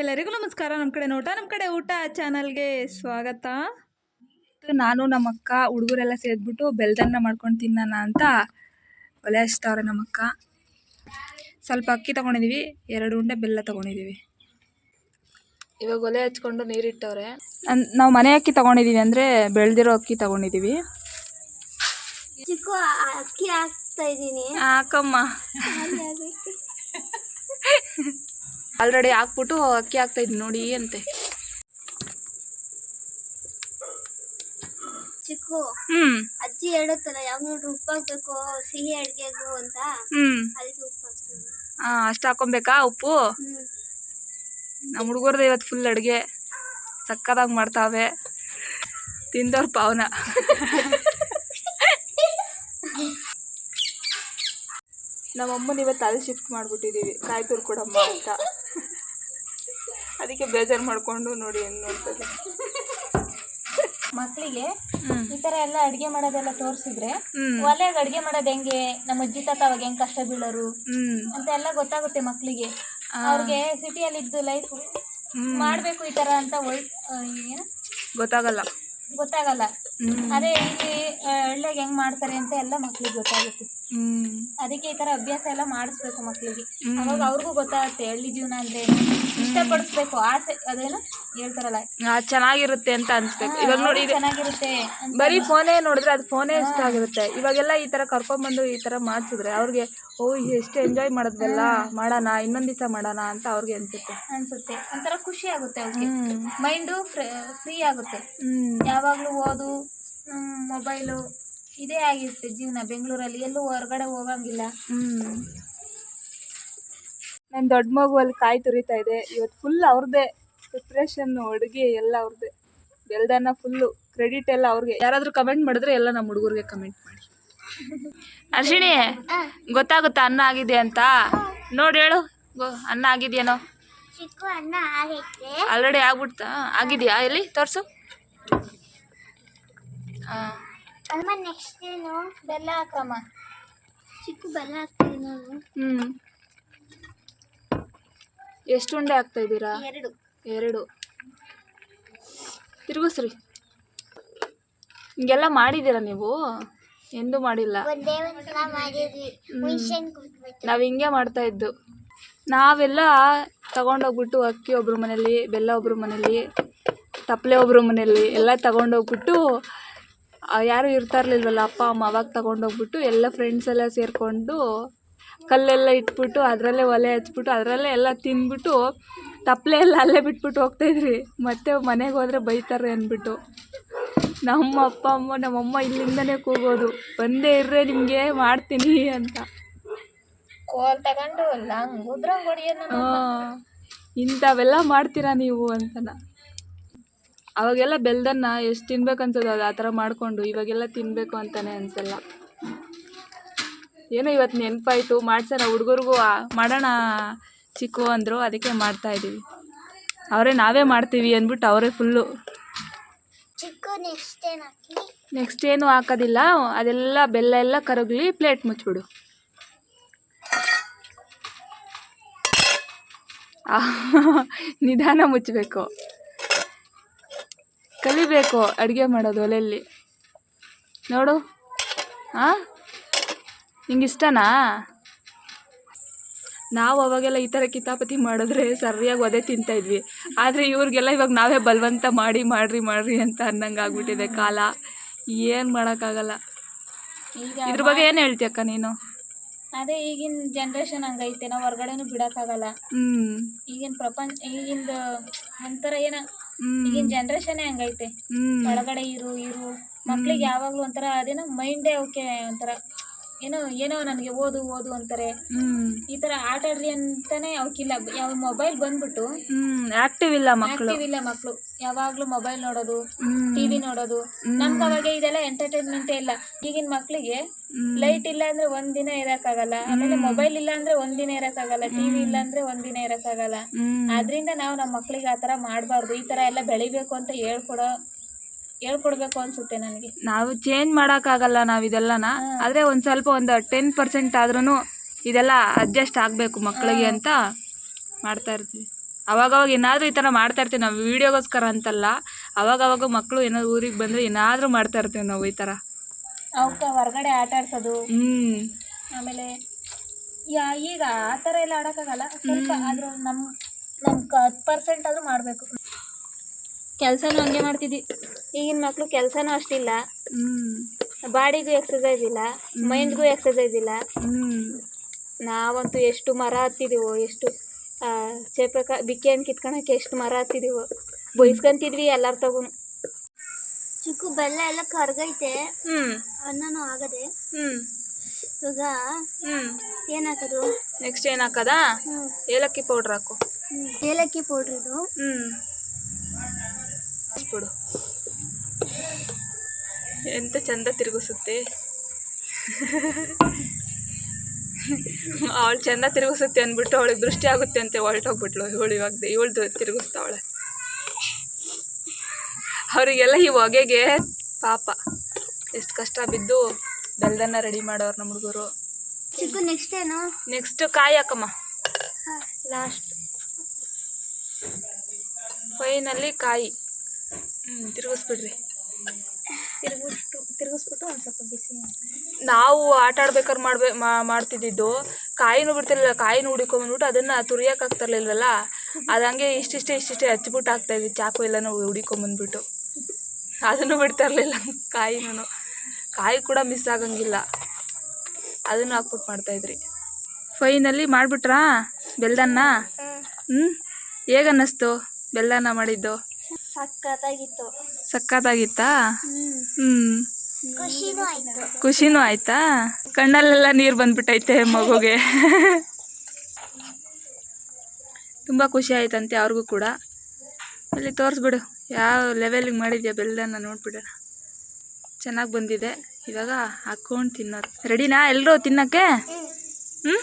ಎಲ್ಲರಿಗೂ ನಮಸ್ಕಾರ. ನಮ್ಮ ಕಡೆ ನೋಟ ನಮ್ಮ ಕಡೆ ಊಟ ಚಾನಲ್ಗೆ ಸ್ವಾಗತ. ನಾನು ನಮ್ಮ ಅಕ್ಕ ಹುಡುಗರೆಲ್ಲ ಸೇರಿಬಿಟ್ಟು ಬೆಲ್ದನ್ನ ಮಾಡ್ಕೊಂಡು ತಿನ್ನೋಣ ಅಂತ ಒಲೆ ಹಚ್ತವ್ರೆ ನಮ್ಮಕ್ಕ ಸ್ವಲ್ಪ ಅಕ್ಕಿ ತೊಗೊಂಡಿದ್ದೀವಿ ಎರಡು ಉಂಡೆ ಬೆಲ್ಲ ತೊಗೊಂಡಿದ್ದೀವಿ ಇವಾಗ ಒಲೆ ಹಚ್ಕೊಂಡು ನೀರಿಟ್ಟವ್ರೆ. ನಾವು ಮನೆ ಅಕ್ಕಿ ತೊಗೊಂಡಿದ್ದೀವಿ ಅಂದರೆ ಬೆಳೆದಿರೋ ಅಕ್ಕಿ ತೊಗೊಂಡಿದ್ದೀವಿ ಚಿಕ್ಕ ಅಕ್ಕಿ ಹಾಕ್ತಾ ಇದ್ದೀನಿ. ಹಾಕಮ್ಮ ಆಲ್ರೆಡಿ ಹಾಕ್ಬಿಟ್ಟು ಅಕ್ಕಿ ಹಾಕ್ತಾ ಇದ್ದೀನಿ ನೋಡಿ ಅಂತೆ. ಚಿಕ್ಕು ಹ್ಮ್. ಅಜ್ಜಿ ಹೇಳುತ್ತಲ್ಲ ಯಾವ ನೋಡ್ರಿ ಉಪ್ಪು ಹಾಕ್ಬೇಕು ಸಿಹಿ ಅಡ್ಗೆಗೂ ಅಂತ. ಹ್ಮ್. ಅದಕ್ಕೆ ಉಪ್ಪು ಹಾಕ್ತೀನಿ. ಹಾಂ ಅಷ್ಟು ಹಾಕೊಬೇಕಾ ಉಪ್ಪು? ನಮ್ಮ ಹುಡುಗರ್ದು ಇವತ್ತು ಫುಲ್ ಅಡುಗೆ. ಸಕ್ಕದಾಗಿ ಮಾಡ್ತಾವೆ. ತಿಂದವ್ರ ಪಾವನ. ನಮ್ಮಮ್ಮನ ಇವತ್ತು ಅಲ್ಲಿ ಶಿಫ್ಟ್ ಮಾಡಿಬಿಟ್ಟಿದ್ದೀವಿ ಕಾಯಿ ತುರ್ಕೊಡಮ್ಮ ಅಂತ. ಅದಕ್ಕೆ ಬೇಜಾರು ಮಾಡಿಕೊಂಡು ನೋಡಿ ಹೆಂಗೆ ನೋಡ್ತದೆ ಮಕ್ಕಳಿಗೆ ಈ ತರ ಎಲ್ಲ ಅಡಿಗೆ ಮಾಡೋದೆಲ್ಲ ತೋರಿಸಿದ್ರೆ ಒಲೆಗೆ ಅಡಿಗೆ ಮಾಡೋದು ಹೆಂಗೆ? ನಮ್ಮ ಅಜ್ಜಿ ತಾತ ಅವಾಗ ಹೆಂಗ್ ಕಷ್ಟ ಬೀಳೋರು? ಅಂತ ಎಲ್ಲ ಗೊತ್ತಾಗುತ್ತೆ ಮಕ್ಕಳಿಗೆ. ಅವ್ರಿಗೆ ಸಿಟಿಯಲ್ಲಿ ಇದ್ದು ಲೈಫ್ ಮಾಡ್ಬೇಕು ಈ ತರ ಅಂತ ಒಳ್ ಏನು? ಗೊತ್ತಾಗಲ್ಲ. ಗೊತ್ತಾಗಲ್ಲ. ಅದೇ ಇಲ್ಲಿ ಒಳ್ಳೆಗೆ ಹೆಂಗ್ ಮಾಡ್ತಾರೆ ಅಂತ ಎಲ್ಲ ಮಕ್ಳಿಗೆ ಗೊತ್ತಾಗುತ್ತೆ. ಅದಕ್ಕೆ ಈ ತರ ಅಭ್ಯಾಸ ಎಲ್ಲ ಮಾಡಿಸ್ಬೇಕು ಮಕ್ಳಿಗೆ. ಅವಾಗ ಅವ್ರಿಗೂ ಗೊತ್ತಾಗುತ್ತೆ ಹಳ್ಳಿ ಜೀವನ ಅಂದ್ರೆ ಇಷ್ಟಪಡಿಸ್ಬೇಕು ಆಸೆ ಅದೇನು ಹೇಳ್ತಾರಲ್ಲ. ಚೆನ್ನಾಗಿರುತ್ತೆ ಅಂತ ಅನ್ಸ್ಬೇಕು. ಇವಾಗ ನೋಡಿ ಚೆನ್ನಾಗಿರುತ್ತೆ ಬರೀ ಫೋನೇ ನೋಡಿದ್ರೆ ಅದು ಫೋನೇ ಇಷ್ಟ ಆಗಿರುತ್ತೆ ಇವಾಗೆಲ್ಲ ಈ ತರ ಕರ್ಕೊಂಡ್ಬಂದು ಈ ತರ ಮಾಡಿಸಿದ್ರೆ ಅವ್ರಿಗೆ ಓ ಎಷ್ಟು ಎಂಜಾಯ್ ಮಾಡಿದ್ವಲ್ಲ ಮಾಡೋಣ ಇನ್ನೊಂದು ದಿವಸ ಮಾಡೋಣ ಅಂತ ಅವ್ರಿಗೆ ಅನ್ಸುತ್ತೆ. ಅನ್ಸುತ್ತೆ. ಒಂಥರ ಖುಷಿ ಆಗುತ್ತೆ ಅವ್ರಿಗೆ. ಮೈಂಡು ಫ್ರೀ ಆಗುತ್ತೆ. ಯಾವಾಗಲೂ ಓದು ಮೊಬೈಲು ಇದೇ ಆಗಿರುತ್ತೆ ಜೀವನ. ಬೆಂಗಳೂರಲ್ಲಿ ಎಲ್ಲೂ ಹೊರಗಡೆ ಹೋಗಂಗಿಲ್ಲ. ಹ್ಮ್. ನನ್ನ ದೊಡ್ಡ ಮಗು ಅಲ್ಲಿ ಕಾಯಿ ತುರಿತಾ ಇದೆ. ಇವತ್ತು ಫುಲ್ ಅವ್ರದ್ದೇ ಪ್ರಿಪ್ರೇಷನ್ ಅಡುಗೆ ಎಲ್ಲ ಅವ್ರದ್ದೇ ಬೆಲ್ದನ್ನ ಫುಲ್ಲು ಕ್ರೆಡಿಟ್ ಎಲ್ಲ ಅವ್ರಿಗೆ. ಯಾರಾದರೂ ಕಮೆಂಟ್ ಮಾಡಿದ್ರೆ ಎಲ್ಲ ನಮ್ಮ ಹುಡುಗರಿಗೆ ಕಮೆಂಟ್ ಮಾಡಿ. ಅರ್ಶಿಣಿ ಗೊತ್ತಾಗುತ್ತಾ ಅನ್ನ ಆಗಿದೆ ಅಂತ? ನೋಡಿ ಹೇಳು. ಅನ್ನ ಆಗಿದೆಯೇನೋ? ಚಿಕ್ಕು ಅನ್ನ ಆಗೈತೆ. ಆಲ್ರೆಡಿ ಆಗ್ಬಿಡ್ತಾ ಆಗಿದೆಯಾ ಎಲ್ಲಿ ತೋರಿಸು. ಬೆಲ್ಲ ಹಾಕಮ್ಮ ಚಿಕ್ಕು ಬೆಲ್ಲ ಹಾಕ್ತೀನಿ ನಾನು. ಹ್ಞೂ ಎಷ್ಟು ಉಂಡೆ ಆಗ್ತಾ ಇದ್ದೀರಾ? ಎರಡು. ಎರಡು. ತಿರುಗಿಸ್ರಿ. ಹಿಂಗೆಲ್ಲ ಮಾಡಿದ್ದೀರಾ ನೀವು? ಎಂದೂ ಮಾಡಿಲ್ಲ. ಒಂದೇ ಒಂದ್ಸಲ ಮಾಡಿದ್ವಿ. ಹುಣ್ಸೆಹಣ್ಣು ಕುಟ್ಬಿಟ್ಟು ನಾವು ಹಿಂಗೆ ಮಾಡ್ತಾ ಇದ್ದು. ನಾವೆಲ್ಲ ತಗೊಂಡೋಗ್ಬಿಟ್ಟು ಅಕ್ಕಿ ಒಬ್ರ ಮನೇಲಿ ಬೆಲ್ಲ ಒಬ್ರ ಮನೇಲಿ ತಪ್ಪಲೆ ಒಬ್ರ ಮನೇಲಿ ಎಲ್ಲ ತಗೊಂಡೋಗ್ಬಿಟ್ಟು ಯಾರೂ ಯಾರು ಇರ್ತಾ ಇರ್ಲಿಲ್ವಲ್ಲ ಅಪ್ಪ ಅಮ್ಮ ಅವಾಗ ತಗೊಂಡೋಗ್ಬಿಟ್ಟು ಎಲ್ಲ ಫ್ರೆಂಡ್ಸ್ ಎಲ್ಲ ಸೇರಿಕೊಂಡು ಕಲ್ಲೆಲ್ಲ ಇಟ್ಬಿಟ್ಟು ಅದರಲ್ಲೇ ಒಲೆ ಹಚ್ಬಿಟ್ಟು ಅದರಲ್ಲೇ ಎಲ್ಲ ತಿಂದ್ಬಿಟ್ಟು ತಪ್ಪಲೆ ಎಲ್ಲ ಅಲ್ಲೇ ಬಿಟ್ಬಿಟ್ಟು ಹೋಗ್ತಾಯಿದ್ರಿ ಮತ್ತೆ ಮನೆಗೆ ಹೋದ್ರೆ ಬೈತಾರೆ ಅಂದ್ಬಿಟ್ಟು. ನಮ್ಮ ಅಪ್ಪ ಅಮ್ಮ ನಮ್ಮಮ್ಮ ಇಲ್ಲಿಂದನೇ ಕೂಗೋದು. ಬಂದೇ ಇರ್ರೆ ನಿಮಗೆ ಮಾಡ್ತೀನಿ ಅಂತ. ಕೋಲ್ ತಗೊಂಡು ಲಂಗ್ ಉದ್ರಂಗ್ ಹೊಡಿಯೋದು ಆ, ಇಂಥವೆಲ್ಲ ಮಾಡ್ತೀರಾ ನೀವು ಅಂತನ. ಅವಾಗೆಲ್ಲ ಬೆಲ್ದನ್ನ ಎಷ್ಟು ತಿನ್ಬೇಕು ಅನ್ಸೋದು ಅದು ಆ ಥರ ಮಾಡಿಕೊಂಡು ಇವಾಗೆಲ್ಲ ತಿನ್ನಬೇಕು ಅಂತಾನೆ ಅನ್ಸಲ್ಲ. ಏನೋ ಇವತ್ತು ನೆನಪಾಯಿತು ಮಾಡ್ಸೋಣ ಹುಡುಗರಿಗೂ ಮಾಡೋಣ ಚಿಕ್ಕು ಅಂದರು ಅದಕ್ಕೆ ಮಾಡ್ತಾ ಇದ್ದೀವಿ ಅವರೇ ನಾವೇ ಮಾಡ್ತೀವಿ ಅಂದ್ಬಿಟ್ಟು ಅವರೇ ಫುಲ್ಲು ನೆಕ್ಸ್ಟ್ ಏನು ಹಾಕೋದಿಲ್ಲ. ಅದೆಲ್ಲ ಬೆಲ್ಲ ಎಲ್ಲ ಕರಗಲಿ ಪ್ಲೇಟ್ ಮುಚ್ಚಿಬಿಡು ನಿಧಾನ ಮುಚ್ಚಬೇಕು ಕಲಿಬೇಕು ಅಡುಗೆ ಮಾಡೋದು ಒಲೆಯಲ್ಲಿ. ನೋಡು. ಹಾಂ ನಿಂಗೆ ಇಷ್ಟನಾ ನಾವು ಅವಾಗೆಲ್ಲ ಈ ಥರ ಕಿತಾಪತಿ ಮಾಡಿದ್ರೆ ಸರಿಯಾಗಿ ಒದೆ ತಿಂತಾಯಿದ್ವಿ ಆದರೆ ಇವ್ರಿಗೆಲ್ಲ ಇವಾಗ ನಾವೇ ಬಲವಂತ ಮಾಡಿ ಮಾಡ್ರಿ ಮಾಡ್ರಿ ಅಂತ ಅನ್ನಂಗೆ ಆಗ್ಬಿಟ್ಟಿದೆ ಕಾಲ. ಏನು ಮಾಡೋಕ್ಕಾಗಲ್ಲ. ಇದ್ರ ಬಗ್ಗೆ ಏನು ಹೇಳ್ತೀಯಕ್ಕ ನೀನು? ಅದೇ ಈಗಿನ ಜನ್ರೇಷನ್ ಹಂಗೈತೆ ನಾವು ಹೊರಗಡೆನೂ ಬಿಡಕ್ಕಾಗಲ್ಲ. ಹ್ಮ್. ಈಗಿನ ಪ್ರಪಂಚ ಈಗಿಂದ ಒಂಥರ ಏನ ಈಗಿನ ಜನ್ರೇಷನ್ ಹಂಗೈತೆ. ಒಳಗಡೆ ಇರು ಇರು. ಮಕ್ಳಿಗೆ ಯಾವಾಗ್ಲೂ ಒಂಥರ ಅದೇನೋ ಮೈಂಡೇ ಓಕೆ ಒಂಥರ ಏನೋ ಏನೋ ನನಗೆ ಓದು ಓದು ಅಂತಾರೆ. ಈ ತರ ಆಟ ಆಡ್ರಿ ಅಂತಾನೆ ಅವಕ್ಕಿಲ್ಲ ಯಾವ ಮೊಬೈಲ್ ಬಂದ್ಬಿಟ್ಟು ಆಕ್ಟಿವ್ ಇಲ್ಲ ಮಕ್ಕಳು ಇಲ್ಲ ಮಕ್ಕಳು ಯಾವಾಗ್ಲೂ ಮೊಬೈಲ್ ನೋಡೋದು ಟಿವಿ ನೋಡೋದು. ನಮ್ಗೆ ಅವಾಗ ಇದೆಲ್ಲ ಎಂಟರ್ಟೈನ್ಮೆಂಟ್ ಇಲ್ಲ. ಈಗಿನ ಮಕ್ಳಿಗೆ ಲೈಟ್ ಇಲ್ಲ ಅಂದ್ರೆ ಒಂದಿನ ಇರಕ್ಕಾಗಲ್ಲ. ಆಮೇಲೆ ಮೊಬೈಲ್ ಇಲ್ಲ ಅಂದ್ರೆ ಒಂದಿನ ಇರಕ್ಕಾಗಲ್ಲ. ಟಿವಿ ಇಲ್ಲ ಅಂದ್ರೆ ಒಂದಿನ ಇರಕ್ಕಾಗಲ್ಲ. ಆಗಲ್ಲ ಆದ್ರಿಂದ ನಾವು ನಮ್ಮ ಮಕ್ಳಿಗೆ ಆ ತರ ಮಾಡಬಾರ್ದು. ಈ ತರ ಎಲ್ಲ ಬೆಳಿಬೇಕು ಅಂತ ಹೇಳ್ಕೊಡೋ ಹೇಳ್ಕೊಡ್ಬೇಕು ಅನ್ಸುತ್ತೆ ನನಗೆ. ನಾವು ಚೇಂಜ್ ಮಾಡೋಕ್ಕಾಗಲ್ಲ ನಾವು ಇದೆಲ್ಲನ. ಆದರೆ ಒಂದು ಸ್ವಲ್ಪ ಒಂದು ಟೆನ್ ಪರ್ಸೆಂಟ್ ಆದ್ರೂ ಇದೆಲ್ಲ ಅಡ್ಜಸ್ಟ್ ಆಗಬೇಕು ಮಕ್ಕಳಿಗೆ ಅಂತ ಮಾಡ್ತಾ ಇರ್ತೀವಿ. ಅವಾಗವಾಗ ಏನಾದರೂ ಈ ಥರ ಮಾಡ್ತಾ ಇರ್ತೀವಿ. ನಾವು ವೀಡಿಯೋಗೋಸ್ಕರ ಅಂತಲ್ಲ ಅವಾಗವಾಗ ಮಕ್ಕಳು ಏನಾದ್ರು ಊರಿಗೆ ಬಂದರೆ ಏನಾದರೂ ಮಾಡ್ತಾ ಇರ್ತೀವಿ ನಾವು ಈ ಥರ ಅವಕ್ಕೆ ಹೊರಗಡೆ ಆಟ ಆಡ್ಸೋದು. ಹ್ಞೂ ಆಮೇಲೆ ಯಾ ಈಗ ಆ ಥರ ಎಲ್ಲ ಆಡೋಕ್ಕಾಗಲ್ಲ. ಸ್ವಲ್ಪ ಆದರೂ ನಮ್ಮ ನಮ್ಮ ಹತ್ತು ಪರ್ಸೆಂಟ್ ಆದರೂ ಮಾಡಬೇಕು. ಕೆಲಸನೂ ಹಂಗೆ ಮಾಡ್ತಿದ್ವಿ ಈಗಿನ ಮಕ್ಕಳು ಕೆಲಸನೂ ಅಷ್ಟಿಲ್ಲ. ಹ್ಞೂ ಬಾಡಿಗೂ ಎಕ್ಸಸೈಸ್ ಇಲ್ಲ. ಮೈಂಡ್ಗೂ ಎಕ್ಸಸೈಸ್ ಇಲ್ಲ. ನಾವಂತೂ ಎಷ್ಟು ಮರ ಹತ್ತಿದೀವೋ ಎಷ್ಟು ಚೇಪಕ ಚೇಪ್ರಕ ಬಿಕ್ಕೆ ಹಣ್ಣು ಕಿತ್ಕೊಳಕ್ಕೆ ಎಷ್ಟು ಮರ ಹತ್ತಿದೀವೋ. ಬೈಸ್ಕೊಂತಿದ್ವಿ ಎಲ್ಲರ ತಗು ಚಿಕ್ಕು ಬೆಲ್ಲ ಎಲ್ಲ ಕರ್ಗೈತೆ. ಅನ್ನನೂ ಆಗದೆ. ಹ್ಞೂ ಇವಾಗ ಏನ್ ಹಾಕೋದು ನೆಕ್ಸ್ಟ್ ಏನು ಹಾಕದಾ ಏಲಕ್ಕಿ ಪೌಡ್ರ್ ಹಾಕು. ಏಲಕ್ಕಿ ಪೌಡ್ರ್ ಇದು. ಬಿಡು ಎಂತ ಚಂದ ತಿರುಗಿಸುತ್ತೆ. ಅವಳು ಚಂದ ತಿರುಗಿಸುತ್ತೆ ಅಂದ್ಬಿಟ್ಟು ಅವಳಿಗೆ ದೃಷ್ಟಿ ಆಗುತ್ತೆ ಅಂತ ಹೊರಟೋಗ್ಬಿಟ್ಲು. ಇವಳು ಇವಾಗ ಇವಳ್ದು ತಿರುಗಿಸ್ತಾವಳೆ. ಅವರಿಗೆಲ್ಲ ಈ ಹೊಗೆಗೆ ಪಾಪ. ಎಷ್ಟು ಕಷ್ಟ ಬಿದ್ದು ಬೆಲ್ದನ್ನ ರೆಡಿ ಮಾಡೋರು ನಮ್ಮ ಹುಡುಗರು. ನೆಕ್ಸ್ಟ್ ಏನು? ನೆಕ್ಸ್ಟ್ ಕಾಯಿ ಹಾಕಮ್ಮ. ಲಾಸ್ಟ್ ಫೈನಲ್ಲಿ ಕಾಯಿ. ಹ್ಞೂ ತಿರುಗಿಸ್ಬಿಡ್ರಿ. ತಿರುಗಿಸ್ಬಿಟ್ಟು ತಿರುಗಿಸ್ಬಿಟ್ಟು ಒಂದು ಸ್ವಲ್ಪ ಬಿಸಿ ನಾವು ಆಟ ಆಡ್ಬೇಕಾದ್ರೆ ಮಾಡ್ಬೇ ಮಾಡ್ತಿದ್ದಿದ್ದು ಕಾಯಿನೂ ಬಿಡ್ತಿರ್ಲಿಲ್ಲ ಕಾಯಿನೂ ಹುಡಿಕೊಂಬಂದ್ಬಿಟ್ಟು ಅದನ್ನ ತುರಿಯಕ್ಕೆ ಆಗ್ತಿರ್ಲಿಲ್ವಲ್ಲ ಅದು ಹಂಗೆ ಇಷ್ಟಿಷ್ಟೇ ಇಷ್ಟಿಷ್ಟೇ ಹಚ್ಬಿಟ್ಟು ಹಾಕ್ತಾಯಿದ್ವಿ ಚಾಕು ಎಲ್ಲನೂ ಹುಡಿಕೊಂಬಂದ್ಬಿಟ್ಟು. ಅದನ್ನು ಬಿಡ್ತಾ ಇರಲಿಲ್ಲ ಕಾಯಿನೂ ಕಾಯಿ ಕೂಡ ಮಿಸ್ ಆಗಂಗಿಲ್ಲ. ಅದನ್ನು ಹಾಕ್ಬಿಟ್ಟು ಮಾಡ್ತಾ ಇದ್ರಿ ಫೈನಲ್ಲಿ ಮಾಡಿಬಿಟ್ರಾ ಬೆಲ್ಲದನ್ನ ಹ್ಞೂ ಹೇಗನ್ನಿಸ್ತು ಬೆಲ್ಲನ ಮಾಡಿದ್ದು? ಸಖತ್ತಾಗಿತ್ತು ಸಕ್ಕತ್ತಾಗಿತ್ತಾ? ಹ್ಮ್. ಖುಷಿನೂ ಆಯ್ತು. ಖುಷಿನೂ ಆಯ್ತಾ? ಕಣ್ಣಲ್ಲೆಲ್ಲ ನೀರು ಬಂದ್ಬಿಟ್ಟೈತೆ ಮಗುಗೆ. ತುಂಬ ಖುಷಿ ಆಯ್ತಂತೆ ಅವ್ರಿಗೂ ಕೂಡ. ಅಲ್ಲಿ ತೋರಿಸ್ಬಿಡು. ಯಾವ ಲೆವೆಲಿಗೆ ಮಾಡಿದ್ಯಾ ಬೆಲ್ಲನ ನೋಡ್ಬಿಡೋಣ. ಚೆನ್ನಾಗಿ ಬಂದಿದೆ. ಇವಾಗ ಹಾಕ್ಕೊಂಡು ತಿನ್ನೋದು. ರೆಡಿನಾ ಎಲ್ಲರೂ ತಿನ್ನೋಕ್ಕೆ? ಹ್ಞೂ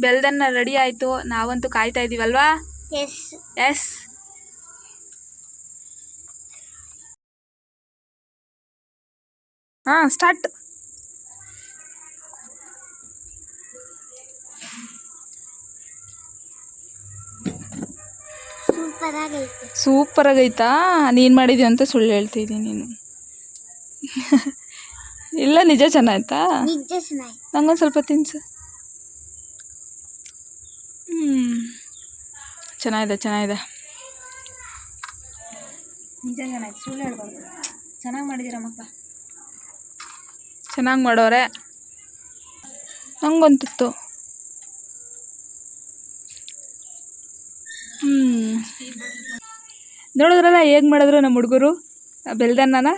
ಬೆಲ್ದನ್ನ ರೆಡಿ ಆಯಿತು. ನಾವಂತೂ ಕಾಯ್ತಾ ಇದ್ದೀವಲ್ವಾ ಎಸ್ ಎಸ್ ಹಾಂ ಸ್ಟಾರ್ಟ್ ಸೂಪರ್ ಆಗೈತೆ. ಸೂಪರ್ ಆಗೈತಾ? ನೀನು ಮಾಡಿದ್ಯ ಅಂತ ಸುಳ್ಳು ಹೇಳ್ತಿದ್ದೀನಿ ನೀನು. ಇಲ್ಲ ನಿಜ ಚೆನ್ನಾಯ್ತಾ? ನಿಜ ಚೆನ್ನಾಯ್ತು. ನಂಗೊಂದು ಸ್ವಲ್ಪ ತಿನ್ಸು. ಹ್ಞೂ ಚೆನ್ನಾಗಿದೆ ಚೆನ್ನಾಗಿದೆ. ನಿಜ ಚೆನ್ನಾಯ್ತು ಸುಳ್ಳು ಹೇಳ್ಬಾರ್ದು. ಚೆನ್ನಾಗಿ ಮಾಡಿದ್ದೀರ ಮಕ್ಕಳ ಚೆನ್ನಾಗಿ ಮಾಡೋರೆ. ನಂಗೊಂತಿತ್ತು. ಹ್ಞೂ ನೋಡಿದ್ರಲ್ಲ ಹೇಗೆ ಮಾಡಿದ್ರು ನಮ್ಮ ಹುಡುಗರು? ಬೆಲ್ದನ್ನನ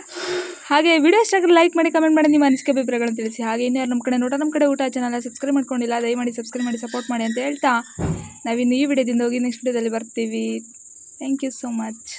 ಹಾಗೆ ವಿಡಿಯೋ ಇಷ್ಟಾಗಿ ಲೈಕ್ ಮಾಡಿ ಕಮೆಂಟ್ ಮಾಡಿ, ನಿಮ್ಮ ಅನಿಸಿಕೆ ಅಭಿಪ್ರಾಯಗಳನ್ನು ತಿಳಿಸಿ. ಹಾಗೆ ಇನ್ಯಾರು ನಮ್ಮ ಕಡೆ ನೋಟ ನಮ್ಮ ಕಡೆ ಊಟ ಚಾನಲ್ ಸಬ್ಸ್ಕ್ರೈಬ್ ಮಾಡ್ಕೊಂಡಿಲ್ಲ, ದಯಮಾಡಿ ಸಬ್ಸ್ಕ್ರೈಬ್ ಮಾಡಿ ಸಪೋರ್ಟ್ ಮಾಡಿ ಅಂತ ಹೇಳ್ತಾ ನಾವಿನ್ನು ಈ ವಿಡಿಯೋದಿಂದ ಹೋಗಿ ನೆಕ್ಸ್ಟ್ ವಿಡಿಯೋದಲ್ಲಿ ಬರ್ತೀವಿ. Thank you so much